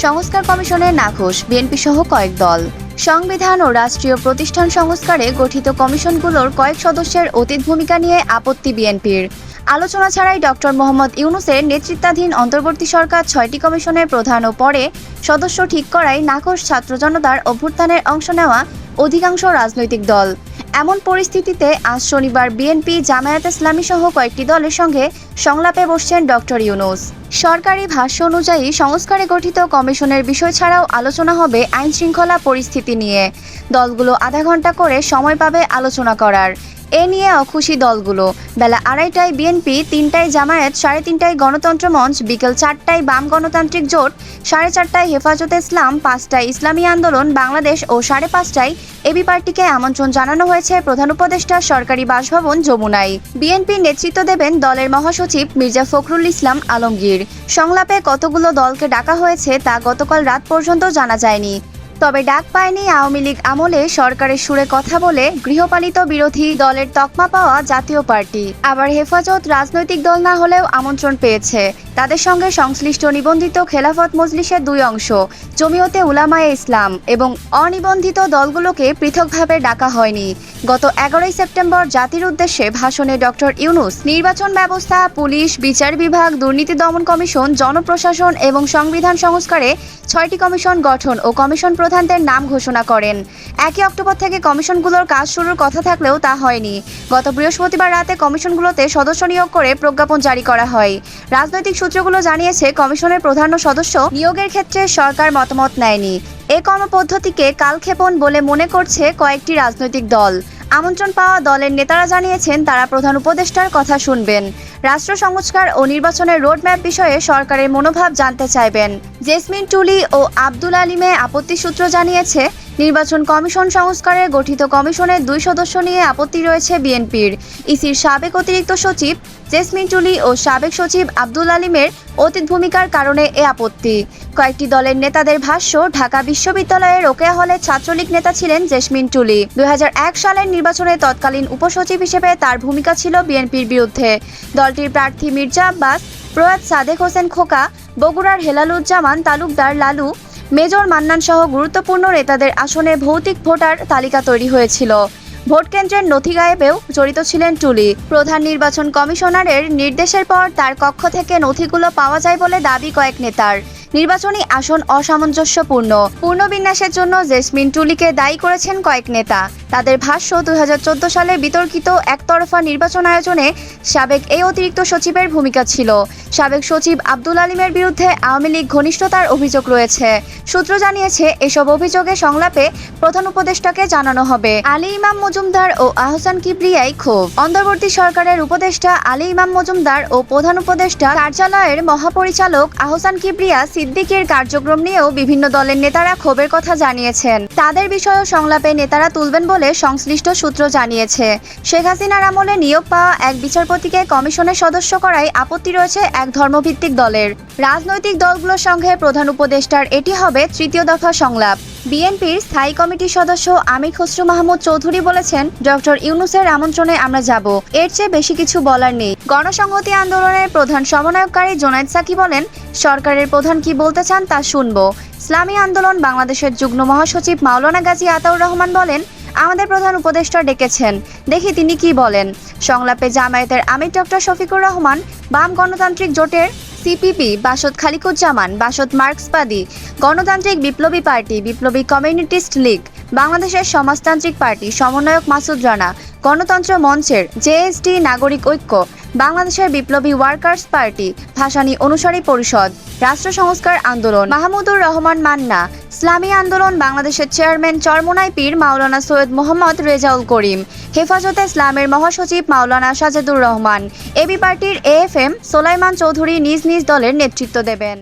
সংস্কার কমিশনে নাখোশ বিএনপি সহ কয়েক দল। সংবিধান ও রাষ্ট্রীয় প্রতিষ্ঠান সংস্কারে গঠিত কমিশনগুলোর কয়েক সদস্যের অতীত ভূমিকা নিয়ে আপত্তি বিএনপির। আলোচনা ছাড়াই ডক্টর মোহাম্মদ ইউনুসের নেতৃত্বাধীন অন্তর্বর্তী সরকার ছয়টি কমিশনের প্রধান ও পরে সদস্য ঠিক করায় নাখোশ ছাত্র জনতার অভ্যুত্থানের অংশ নেওয়া অধিকাংশ রাজনৈতিক দল। এমন পরিস্থিতিতে আজ শনিবার বিএনপি, জামায়াত ইসলামী সহ কয়েকটি দলের সঙ্গে সংলাপে বসছেন ডক্টর ইউনুস। সরকারি ভাষ্য অনুযায়ী সংস্কারে গঠিত কমিশনের বিষয় ছাড়াও আলোচনা হবে আইন শৃঙ্খলা পরিস্থিতি নিয়ে। দলগুলো আধা ঘণ্টা করে সময় পাবে আলোচনা করার। এ নিয়ে অখুশি দলগুলো। বেলা আড়াইটায় বিএনপি তিনটায় জামায়াত, সাড়ে তিনটায় গণতন্ত্র মঞ্চ, বিকেল চারটায় বাম গণতান্ত্রিক জোট, সাড়ে চারটায় হেফাজতে ইসলাম, পাঁচটায় ইসলামী আন্দোলন, বাংলাদেশ ও সাড়ে পাঁচটায় এবি পার্টিকে আমন্ত্রণ জানানো হয়েছে প্রধান উপদেষ্টা সরকারি বাসভবন যমুনায়। বিএনপি নেতৃত্ব দেবেন দলের মহাসচিব মির্জা ফখরুল ইসলাম আলমগীর। সংলাপে কতগুলো দলকে ডাকা হয়েছে তা গতকাল রাত পর্যন্ত জানা যায়নি। তবে ডাক পায়নি আওয়ামী লীগ আমলে সরকারের সুরে কথা বলে গৃহপালিত বিরোধী দলের তকমা পাওয়া জাতীয় পার্টি। আবার হেফাজত রাজনৈতিক দল না হলেও আমন্ত্রণ পেয়েছে। তাদের সঙ্গে সংশ্লিষ্ট নিবন্ধিত খেলাফত মজলিসের দুই অংশ, জমিয়তে উলামায়ে ইসলাম এবং অনিবন্ধিত দলগুলোকে পৃথকভাবে ডাকা হয়নি। গত এগারোই সেপ্টেম্বর জাতির উদ্দেশ্যে ভাষণে ডক্টর ইউনুস, নির্বাচন ব্যবস্থা, পুলিশ, বিচার বিভাগ, দুর্নীতি দমন কমিশন, জনপ্রশাসন এবং সংবিধান সংস্কারে ছয়টি কমিশন গঠন ও কমিশন প্রধানদের নাম ঘোষণা করেন। একই অক্টোবর থেকে কমিশনগুলোর কাজ শুরুর কথা থাকলেও তা হয়নি। গত বৃহস্পতিবার রাতে কমিশনগুলোতে সদস্য নিয়োগ করে প্রজ্ঞাপন জারি করা হয়। রাজনৈতিক সূত্রগুলো জানিয়েছে, কমিশনের প্রধান সদস্য নিয়োগের ক্ষেত্রে সরকার মতামত নেয়নি। এ কর্মপদ্ধতিকে কালক্ষেপণ বলে মনে করছে কয়েকটি রাজনৈতিক দল। আমন্ত্রণ পাওয়া দলের নেতারা জানিয়েছেন, তারা প্রধান উপদেষ্টার কথা শুনবেন। রাষ্ট্র সংস্কার ও নির্বাচনের রোডম্যাপ বিষয়ে সরকারের মনোভাব জানতে চাইবেন। জেসমিন টুলি ও আব্দুল আলিমে আপত্তি সূত্র জানিয়েছে নির্বাচন কমিশন সংস্কারে গঠিত কমিশনের দুই সদস্য নিয়ে আপত্তি রয়েছে বিএনপির। ইসির সাবেক অতিরিক্ত সচিব জেসমিন টুলি ও সাবেক সচিব আব্দুল আলিমের অতীত ভূমিকার কারণে এ আপত্তি। কয়েকটি দলের নেতাদের ভাষ্য, ঢাকা বিশ্ববিদ্যালয়ের রোকেয়া হলে ছাত্রলীগ নেতা ছিলেন জেসমিন টুলি। দুই হাজার এক সালের নির্বাচনে তৎকালীন উপসচিব হিসেবে তার ভূমিকা ছিল বিএনপির বিরুদ্ধে। দলটির প্রার্থী মির্জা আব্বাস, প্রয়াত সাদেক হোসেন খোকা, বগুড়ার হেলালুজ্জামান, তালুকদার লালু মেজর মান্নান সহ গুরুত্বপূর্ণ নেতাদের আসনে ভৌতিক ভোটার তালিকা তৈরি হয়েছিল। ভোট কেন্দ্রের নথি গায়েবেও জড়িত ছিলেন টুলি। প্রধান নির্বাচন কমিশনারের নির্দেশের পর তার কক্ষ থেকে নথিগুলো পাওয়া যায় বলে দাবি কয়েক নেতার। নির্বাচনী আসন অসামঞ্জস্যপূর্ণ। পূর্ণবিন্যাসের জন্য জেসমিন টুলিকে দায়ী করেছেন কয়েক নেতা। তাদের ভাষ্য, দুই সালে বিতর্কিত একতরফা নির্বাচন আয়োজনে সাবেক এই অতিরিক্ত সচিবের ভূমিকা ছিল। সাবেক সচিব আব্দুল আলিমের বিরুদ্ধে আওয়ামী লীগ ঘনিষ্ঠতার অভিযোগ রয়েছে। সূত্র জানিয়েছে, এসব অভিযোগে সংলাপে প্রধান উপদেষ্টাকে জানানো হবে। আলী ইমাম মজুমদার ও আহসান কিবরিয়াই ক্ষোভ। অন্তর্বর্তী সরকারের উপদেষ্টা আলী ইমাম মজুমদার ও প্রধান উপদেষ্টা কার্যালয়ের মহাপরিচালক আহসান কিবরিয়া সিদ্দিকের কার্যক্রম নিয়েও বিভিন্ন দলের নেতারা ক্ষোভের কথা জানিয়েছেন। তাদের বিষয়েও সংলাপে নেতারা তুলবেন বলে সংশ্লিষ্ট সূত্র জানিয়েছে। শেখ হাসিনার আমলে নিয়োগ পাওয়া এক বিচারপতিকে কমিশনের সদস্য করায় আপত্তি রয়েছে এক ধর্মভিত্তিক দলের। রাজনৈতিক দলগুলোর সঙ্গে প্রধান উপদেষ্টার এটি হবে তৃতীয় দফা সংলাপ। বিএনপির স্থায়ী কমিটির সদস্য আমির খসরু মাহমুদ চৌধুরী বলেছেন, ডক্টর ইউনুসের আমন্ত্রণে আমরা যাব। এর চেয়ে বেশি কিছু বলার নেই। গণসংহতি আন্দোলনের প্রধান সমন্বয়কারী জোনায়েদ সাকি বলেন, সরকারের প্রধান কি বলতে চান তা শুনব। ইসলামী আন্দোলন বাংলাদেশের যুগ্ম মহাসচিব মাওলানা গাজী আতাউর রহমান বলেন, আমাদের প্রধান উপদেষ্টা ডেকেছেন। দেখি তিনি কি বলেন। সংলাপে জামায়াতের আমির ডক্টর শফিকুর রহমান, বাম গণতান্ত্রিক জোটের সিপিপি বাসদ খালিকুজ্জামান, বাসদ মার্কসবাদী, গণতান্ত্রিক বিপ্লবী পার্টি, বিপ্লবী কমিউনিটিস্ট লীগ, বাংলাদেশের সমাজতান্ত্রিক পার্টি, সমন্বয়ক মাসুদ রানা, গণতন্ত্র মঞ্চের জেএসডি নাগরিক ঐক্য বাংলাদেশের বিপ্লবী ওয়ার্কার্স পার্টি, ভাসানী অনুসারী পরিষদ, রাষ্ট্র সংস্কার আন্দোলন, মাহমুদুর রহমান মান্না, ইসলামী আন্দোলন বাংলাদেশের চেয়ারম্যান চরমোনাই পীর মাওলানা সৈয়দ মোহাম্মদ রেজাউল করিম, হেফাজতে ইসলামের মহাসচিব মাওলানা সাজেদুর রহমান। এবি পার্টির এএফএম সোলাইমান চৌধুরী নিজ নিজ দলের নেতৃত্ব দেবেন।